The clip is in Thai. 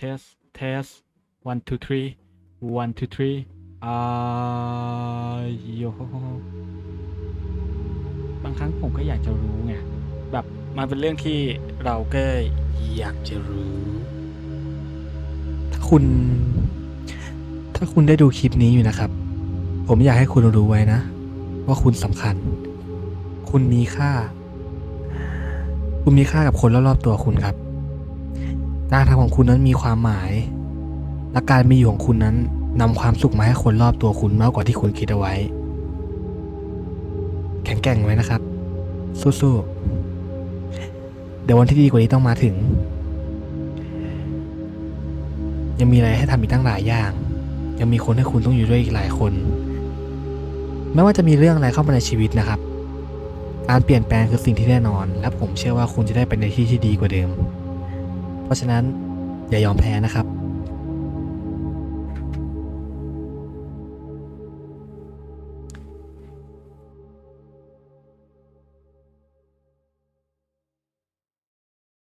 test test one two three one two three อ่าโยบางครั้งผมก็อยากจะรู้ไง แบบมันเป็นเรื่องที่เราก็อยากจะรู้ ถ้าคุณ ถ้าคุณได้ดูคลิปนี้อยู่นะครับ ผมอยากให้คุณรู้ไว้นะ ว่าคุณสำคัญ คุณมีค่า คุณมีค่ากับคนรอบๆตัวคุณครับ การทำของคุณนั้นมีความหมาย และการมีอยู่ของคุณนั้นนำความสุขมาให้คนรอบตัวคุณมากกว่าที่คุณคิดเอาไว้ แข็งแกร่งไว้นะครับ สู้ๆเดี๋ยววันที่ดีกว่านี้ต้องมาถึง ยังมีอะไรให้ทำอีกตั้งหลายอย่าง ยังมีคนให้คุณต้องอยู่ด้วยอีกหลายคน ไม่ว่าจะมีเรื่องอะไรเข้ามาในชีวิตนะครับ การเปลี่ยนแปลงคือสิ่งที่แน่นอน และผมเชื่อว่าคุณจะได้ไปในที่ที่ดีกว่าเดิม เพราะฉะนั้นอย่ายอมแพ้นะครับ